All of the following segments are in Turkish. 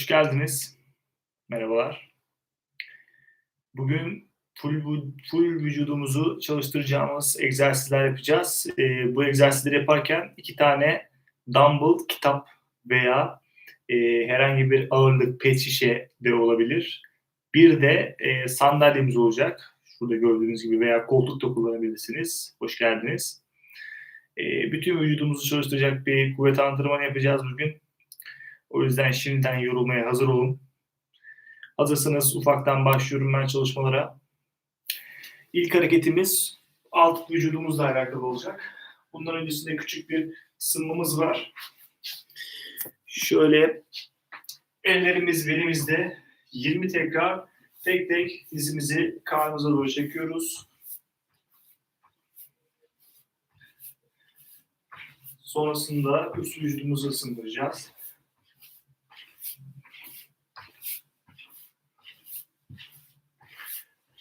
Hoş geldiniz. Merhabalar. Bugün full, full vücudumuzu çalıştıracağımız egzersizler yapacağız. Ee, bu egzersizleri yaparken iki tane dumbbell, kitap veya e, herhangi bir ağırlık pet şişe de olabilir. Bir de e, sandalyemiz olacak. Şurada gördüğünüz gibi veya koltuk da kullanabilirsiniz. Hoş geldiniz. E, bütün vücudumuzu çalıştıracak bir kuvvet antrenmanı yapacağız bugün. O yüzden şimdiden yorulmaya hazır olun. Hazırsanız ufaktan başlıyorum ben çalışmalara. İlk hareketimiz alt vücudumuzla alakalı olacak. Bundan öncesinde küçük bir ısınmamız var. Şöyle ellerimiz belimizde 20 tekrar tek tek dizimizi karnımıza doğru çekiyoruz. Sonrasında üst vücudumuzu ısındıracağız.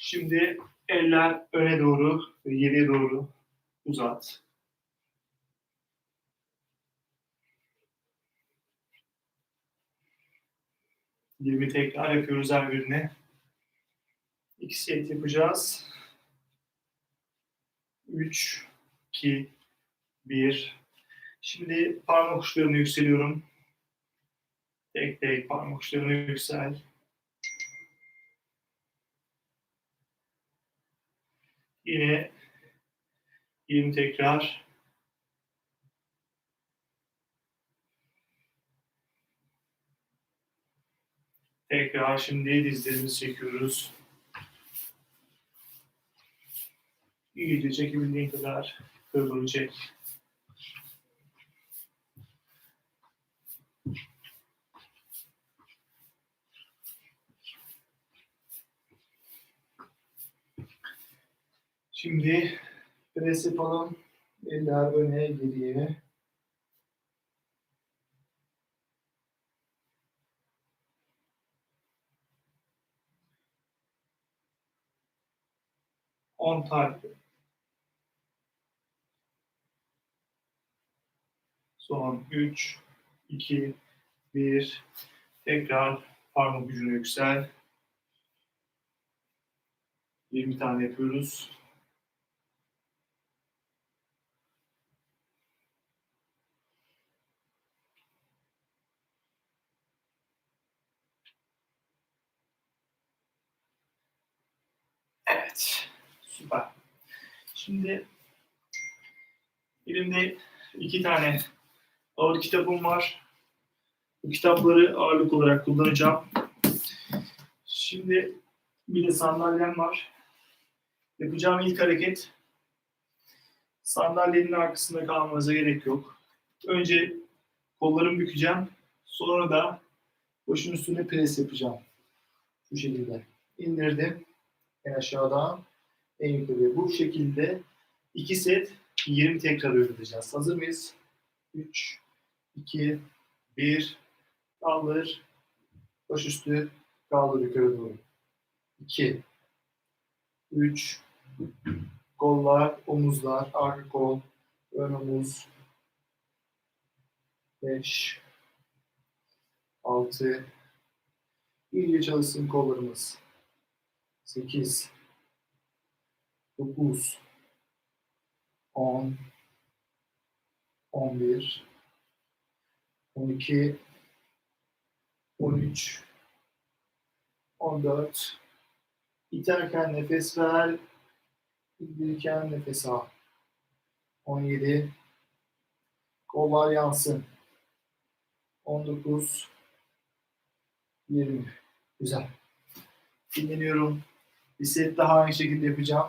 Şimdi eller öne doğru ve geriye doğru uzat. Yirmi tekrar yapıyoruz her birine. İki set yapacağız. Üç, iki, bir. Şimdi parmak uçlarını yükseliyorum. Tek tek parmak uçlarını yüksel. Yine 20 tekrar. Tekrar şimdi dizlerimizi çekiyoruz. İyice çekebildiğin kadar kıvrımı Şimdi pres yapalım. Eller öne, geriye. On tane. Son 3, 2, 1. Tekrar parmak gücünü yüksel. 20 tane yapıyoruz. Evet. Süper. Şimdi elimde iki tane ağır kitabım var. Bu kitapları ağırlık olarak kullanacağım. Şimdi bir de sandalyem var. Yapacağım ilk hareket sandalyenin arkasında kalmanıza gerek yok. Önce kollarımı bükeceğim. Sonra da başın üstüne pres yapacağım. Bu şekilde. İndirdim en aşağıdan en yukarıya. Bu şekilde iki set 20 tekrar öğreteceğiz. Hazır mıyız? 3, 2, 1, kaldır, baş üstü, kaldır yukarı doğru. 2, 3, kollar, omuzlar, arka kol, ön omuz, 5, 6, iyice çalışsın kollarımız. 8 9 10 11 12 13 14 İterken nefes ver. İndirirken nefes al. 17 Kollar yansın. 19 20 Güzel. Dinleniyorum. Bir set daha aynı şekilde yapacağım.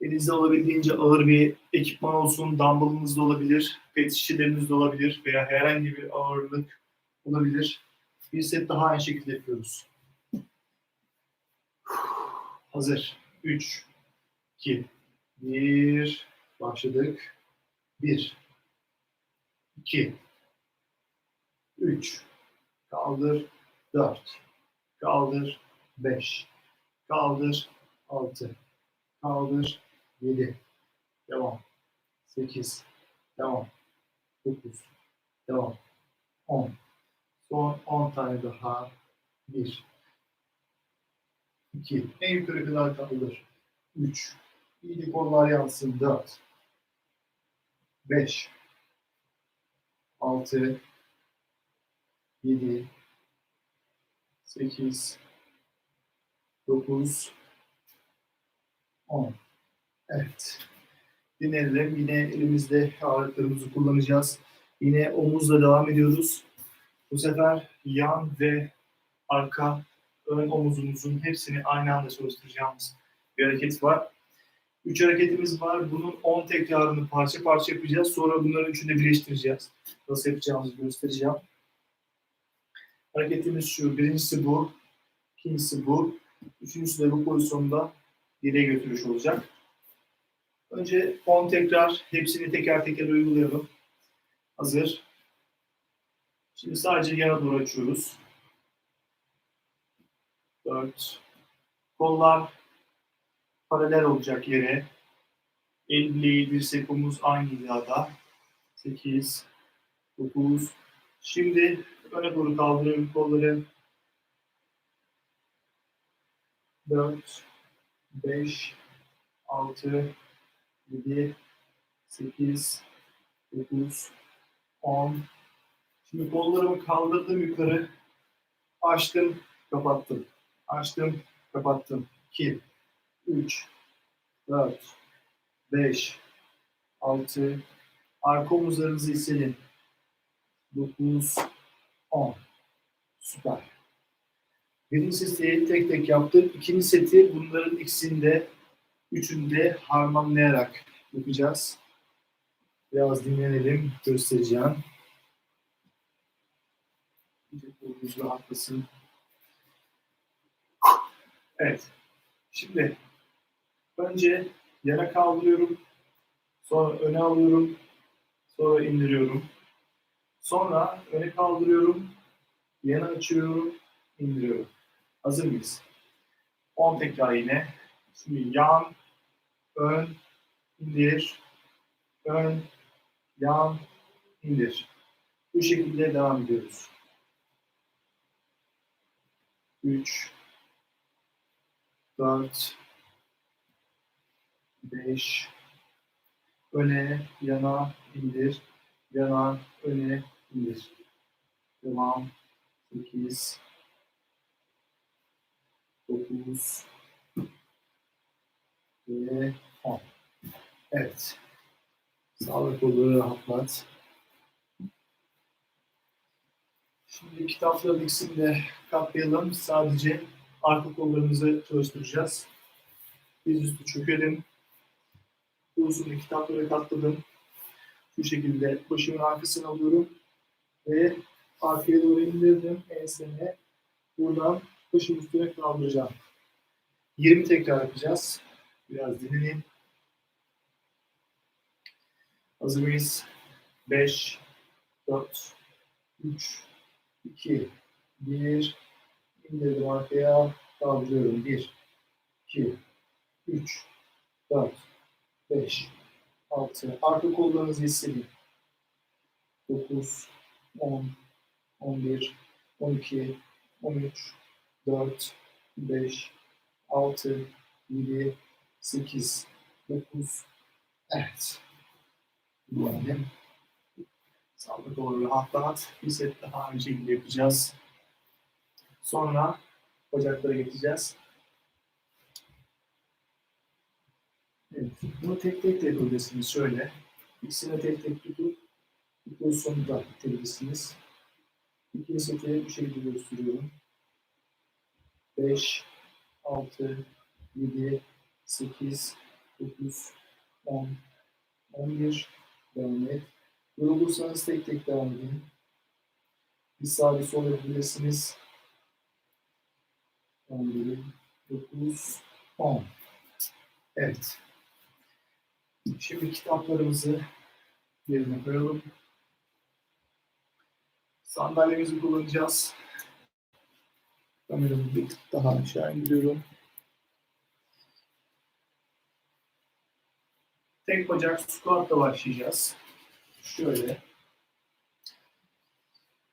Elinizde olabildiğince ağır bir ekipman olsun. Dumbbell'ınız da olabilir, pet şişeleriniz de olabilir veya herhangi bir ağırlık olabilir. Bir set daha aynı şekilde yapıyoruz. Hazır. 3, 2, 1. Başladık. 1, 2, 3, kaldır, 4, kaldır, 5, Kaldır. 6. Kaldır. 7. Devam. 8. Devam. 9. Devam. 10. Son 10 tane daha. 1 2 En yukarı kadar kaldır. 3 İyice kollar yansın. 4 5 6 7 8 9 10 Evet. Dinleyelim. Yine elimizde ağırlıklarımızı kullanacağız. Yine omuzla devam ediyoruz. Bu sefer yan ve arka ön omuzumuzun hepsini aynı anda çalıştıracağımız bir hareket var. Üç hareketimiz var. Bunun 10 tekrarını parça parça yapacağız. Sonra bunların üçünü birleştireceğiz. Nasıl yapacağımızı göstereceğim. Hareketimiz şu. Birincisi bu. ikincisi bu. Üçüncüsü de bu pozisyonda geriye götürüş olacak. Önce 10 tekrar. Hepsini teker teker uygulayalım. Hazır. Şimdi sadece yana doğru açıyoruz. 4. Kollar paralel olacak yere. El bileği, dirsek, omuz aynı hizada. 8, 9. Şimdi öne doğru kaldırıyorum kolları. 4, 5, 6, 7, 8, 9, 10. Şimdi kollarımı kaldırdım yukarı. Açtım, kapattım. Açtım, kapattım. 2, 3, 4, 5, 6, arka omuzlarınızı hissedin. 9, 10. Süper. Birinci seti tek tek yaptık. İkinci seti bunların ikisinde, üçünde harmanlayarak yapacağız. Biraz dinlenelim, göstereceğim. Kolunuz rahatlasın. Evet. Şimdi önce yana kaldırıyorum. Sonra öne alıyorum. Sonra indiriyorum. Sonra öne kaldırıyorum. Yana açıyorum. indiriyorum. Hazır mıyız? 10 tekrar yine. Şimdi yan, ön, indir, ön, yan, indir. Bu şekilde devam ediyoruz. 3 4 5 öne, yana, indir, yana, öne, indir. Devam. 8 9 ve 10. Evet. Sağlık kolları rahatlat. Şimdi kitapların ikisini de katlayalım. Sadece arka kollarımızı çalıştıracağız. Dizüstü çökelim. Uzun kitapları katladım. Şu şekilde başımın arkasını alıyorum. Ve arkaya doğru indirdim enseme. Buradan başım üstüne kaldıracağım. 20 tekrar yapacağız. Biraz dinleyin. Hazır mıyız? 5, 4, 3, 2, 1. İndirdim arkaya. Kaldırıyorum. 1, 2, 3, 4, 5, 6. Arka kollarınızı hissedin. 9, 10, 11, 12, 13, 4, 5, 6, 7, 8, 9. Evet. Yani sağlık doğru rahatlat. Bir set daha aynı şekilde yapacağız. Sonra bacaklara geçeceğiz. Evet. Bunu tek tek de yapabilirsiniz. Şöyle. İkisini tek tek tutup bu pozisyonu da bitirebilirsiniz. İkinci seti bu şekilde gösteriyorum. 5, 6, 7, 8, 9, 10, 11, devam et. Yorulursanız tek tek devam edin. Bir sağ bir sol yapabilirsiniz. 11, 9, 10. Evet. Şimdi kitaplarımızı yerine koyalım. Sandalyemizi kullanacağız. Kameramı bir tık daha aşağı indiriyorum. Tek bacak squat'la başlayacağız. Şöyle.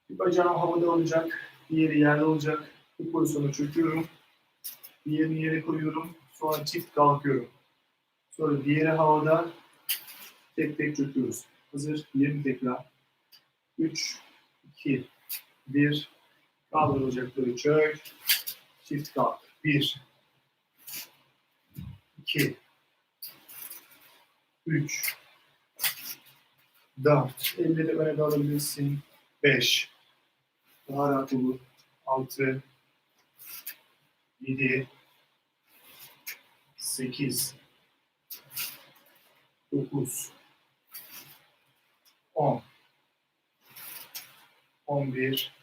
Bir bacağım havada olacak, diğeri yerde olacak. Bu pozisyona çöküyorum. Diğerini yere koyuyorum. Sonra çift kalkıyorum. Sonra diğeri havada. Tek tek çöküyoruz. Hazır. 20 tekrar. 3, 2, 1. Kaldır bacakları. Çift kalk. 1, 2, 3, 4. Elleri öne de alabilirsin. 5. Daha rahat olur. 6, 7, 8, 9, 10, 11,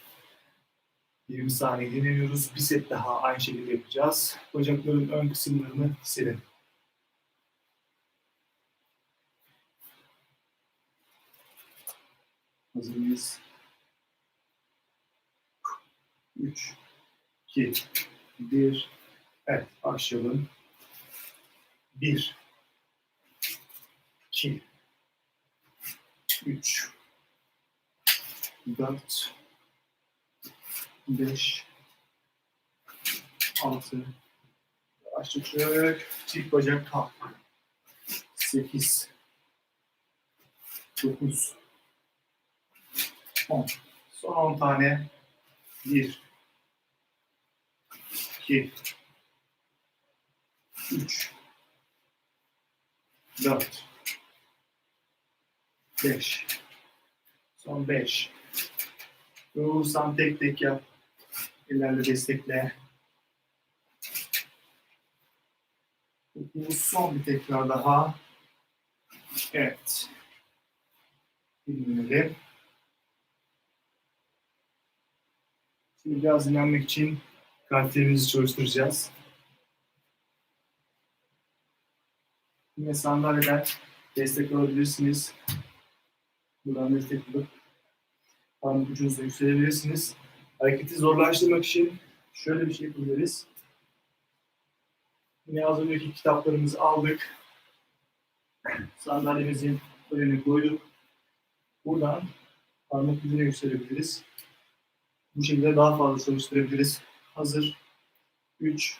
20 saniye dinleniyoruz. Bir set daha aynı şekilde yapacağız. Bacakların ön kısımlarını silin. Hazır mıyız? 3, 2, 1. Evet, başlayalım. 1, 2, 3, 4, 5, 6, yavaşça çök, çift bacak kalk. 8, 9, 10. Son 10 tane. 1, 2, 3, 4, 5, son 5. Yorulursan tek tek yap. Ellerle destekle. Bu son bir tekrar daha. Evet. Dinleyelim. Şimdi biraz dinlenmek için kalplerimizi çalıştıracağız. Yine sandalyeden destek alabilirsiniz. Buradan destek bulup parmak ucunuzla yükselebilirsiniz. Hareketi zorlaştırmak için şöyle bir şey yapabiliriz. Yine az önceki kitaplarımızı aldık. Sandalyemizin önüne koyduk. Buradan parmak ucuna yükselebiliriz. Bu şekilde daha fazla çalıştırabiliriz. Hazır. 3,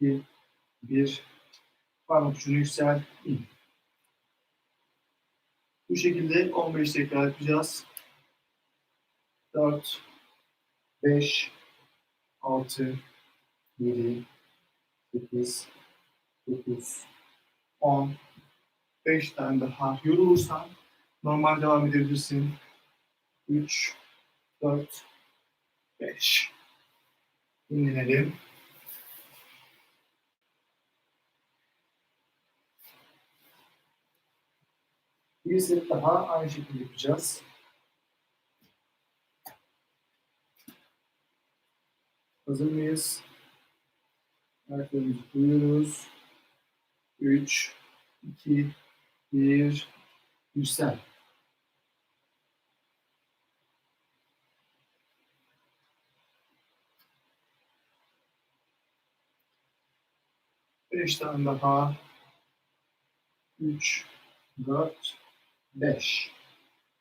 2, 1. Parmak ucunu yüksel. in. Bu şekilde 15 tekrar yapacağız. 4, 5, 6, 7, 8, 9, 10, 5 tane daha. Yorulursan normal devam edebilirsin. 3, 4, 5. Dinlenelim. Bir set daha aynı şekilde yapacağız. Hazır mıyız? Ayaklarımızı koyuyoruz. 3, 2, 1, yüksel. Beş tane daha. Üç, dört, beş.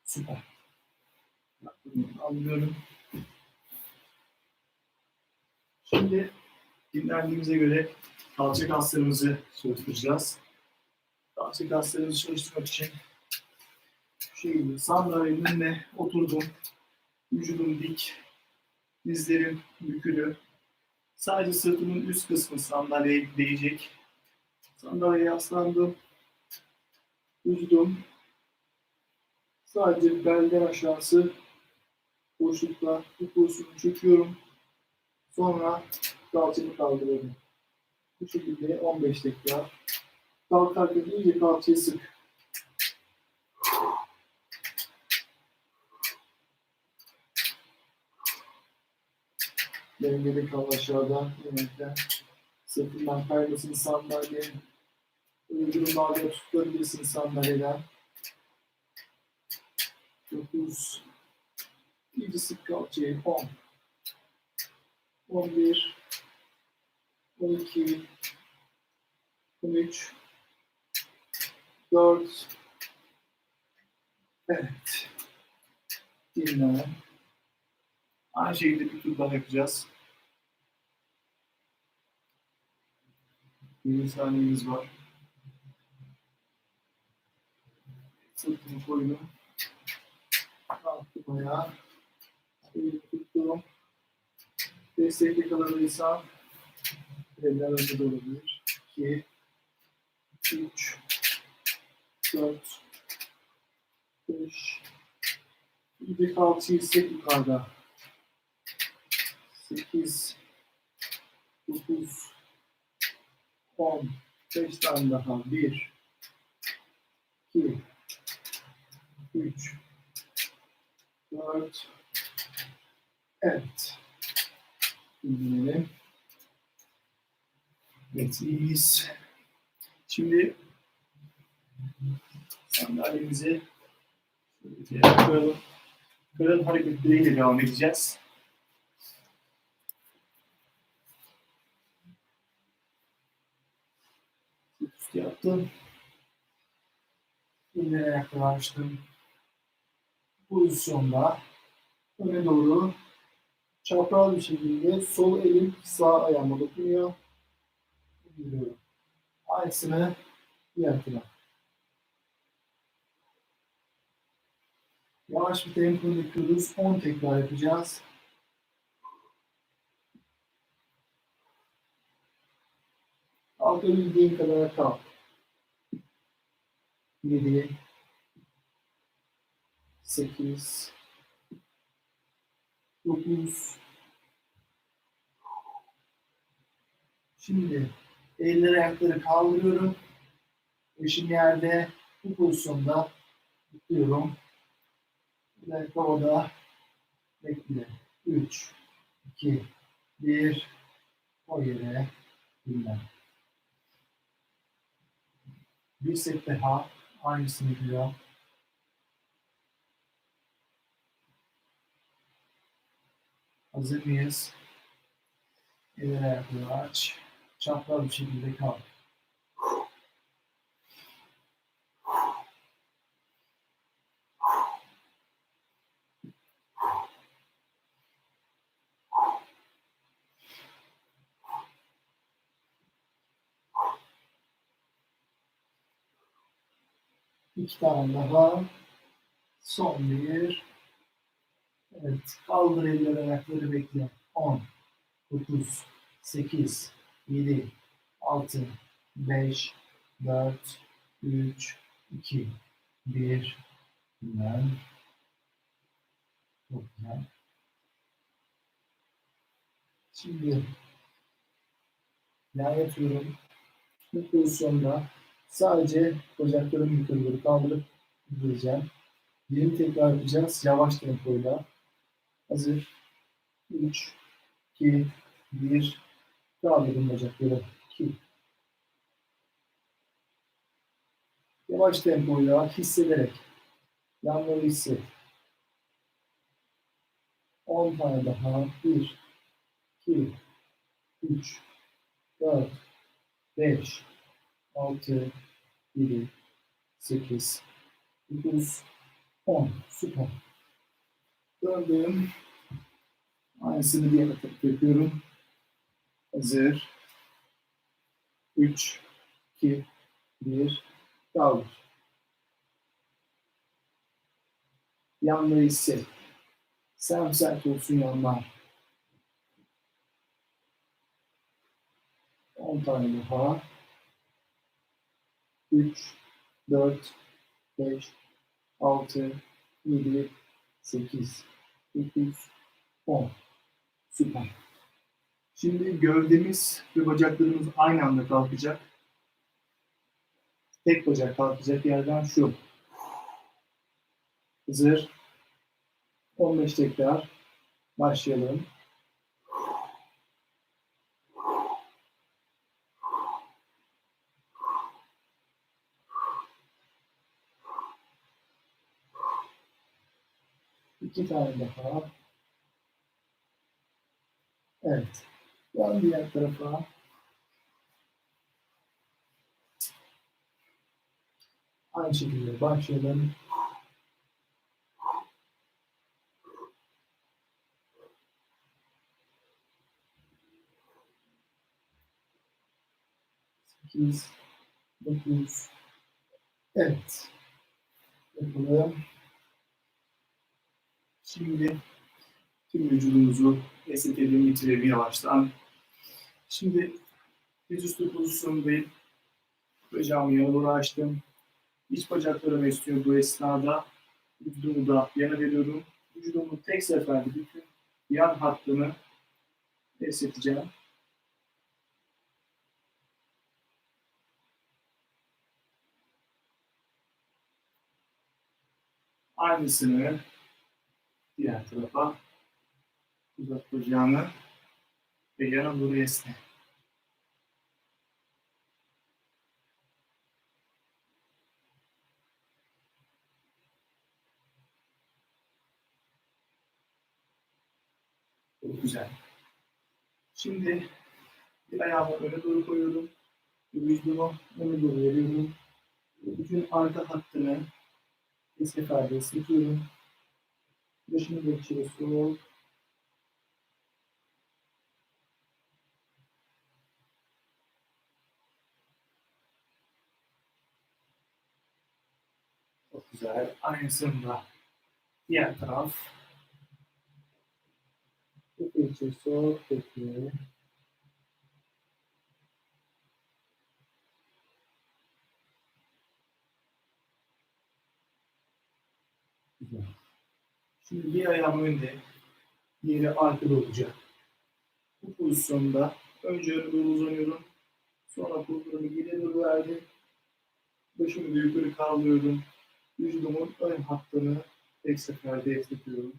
Süper. Alıyorum. Şimdi dinlendiğimize göre kalça kaslarımızı çalıştıracağız. Kalça kaslarımızı çalıştırmak için şu şekilde sandalyenin önüne oturdum. Vücudum dik. Dizlerim bükülü. Sadece sırtımın üst kısmı sandalyeye değecek. Sandalyeye yaslandım. Vücudum sadece belden aşağısı boşlukta bu pozisyonu çekiyorum. Sonra kalçamı kaldırıyorum. Bu şekilde 15 tekrar. Kalkarken iyice kalçayı sık. Dengede kal aşağıda. Yemekten. Sırtından kaymasın sandalye. Öyle durumlarda tutabilirsin sandalyeden. 9 İyice sık kalçayı 10 11 12 13 4 Evet. Dinle. Aynı şekilde bir tur daha yapacağız. Bir saniyemiz var. Sırtımı koydum. Kalktım ayağa. Elimi tuttum. Destekli kalabilirsem eller önde de olabilir. 2 3 4 5 Bir kalçayı hisset yukarıda. 8 9 10 5 tane daha. 1 2 3 4 Evet. Dinleyelim. Evet, iyiyiz. Şimdi sandalyemizi koyalım. Karın hareketleriyle devam edeceğiz. Üst yaptım. İnlere yaklaştım. Pozisyonda öne doğru çapraz bir şekilde sol elim sağ ayağıma dokunuyor. Gidiyorum. Aynısını diğer taraf. Yavaş bir tempo yapıyoruz. 10 tekrar yapacağız. Kalkabildiğin kadar kalk. 7 8 9 Şimdi elleri ayakları kaldırıyorum. Eşim yerde bu pozisyonda tutuyorum. Ve havada bekle. 3 2 1 o yere dinlen. Bir set daha aynısını yapıyor. Hazır mıyız? Eller ayakları aç. Çapraz bir şekilde kal. İki tane daha. Son bir. Evet. Kaldır eller ayakları bekle. 10, 9, 8, 7, 6, 5, 4, 3, 2, 1. Dinlen. Çok güzel. Şimdi yan yatıyorum. Bu pozisyonda sadece bacaklarımı yukarı doğru kaldırıp indireceğim. 20 tekrar yapacağız. Yavaş tempoyla. Hazır. 3, 2, 1. Kaldırın bacakları. 2. Yavaş tempoyla hissederek yanları hisset. 10 tane daha. 1, 2, 3, 4, 5, 6, 7, 8, 9, 10. Süper. Döndüm. Aynısını diğer tarafa yapıyorum. Hazır. 3, 2, 1. Kaldır. Yanları hisset. Sen sert olsun yanlar. 10 tane daha. 3, 4, 5, 6, 7, 8, 9, 10. Süper. Şimdi gövdemiz ve bacaklarımız aynı anda kalkacak. Tek bacak kalkacak yerden şu. Hazır. 15 tekrar. Başlayalım. İki tane daha. Evet. Yan diğer tarafa. Aynı şekilde başlayalım. Sekiz, dokuz. Evet. Yapalım. Şimdi tüm vücudumuzu esnetelim, bitirelim yavaştan. Şimdi dizüstü pozisyondayım. Bacağımı yana doğru açtım. İç bacaklarımı esniyor bu esnada. Vücudumu da yana veriyorum. Vücudumu tek seferde bütün yan hattını esneteceğim. Aynısını diğer tarafa uzat bacağını ve doğru esne. Çok güzel. Şimdi bir ayağımı öne doğru koyuyorum. Vücudumu öne doğru veriyorum. Bütün arka hattını bir seferde sıkıyorum. İçeri sok. Çok güzel. Aynısını da diğer taraf. Sok. Peki. Güzel. Şimdi bir ayağım önde, diğeri arkada olacak. Bu pozisyonda önce öne doğru uzanıyorum. Sonra kollarımı geriye doğru verdim. Başımı da yukarı kaldırıyorum. Vücudumun ön hattını tek seferde esnetiyorum.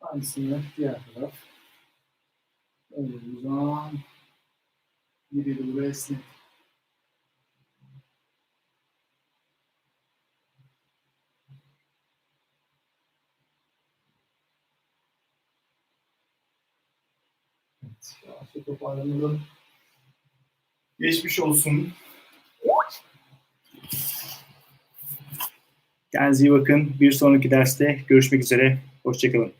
Aynısını diğer taraf. Önce uzan. Doğru esnet. Evet, yavaşça toparlanalım. Geçmiş olsun. Kendinize iyi bakın. Bir sonraki derste görüşmek üzere. Hoşçakalın.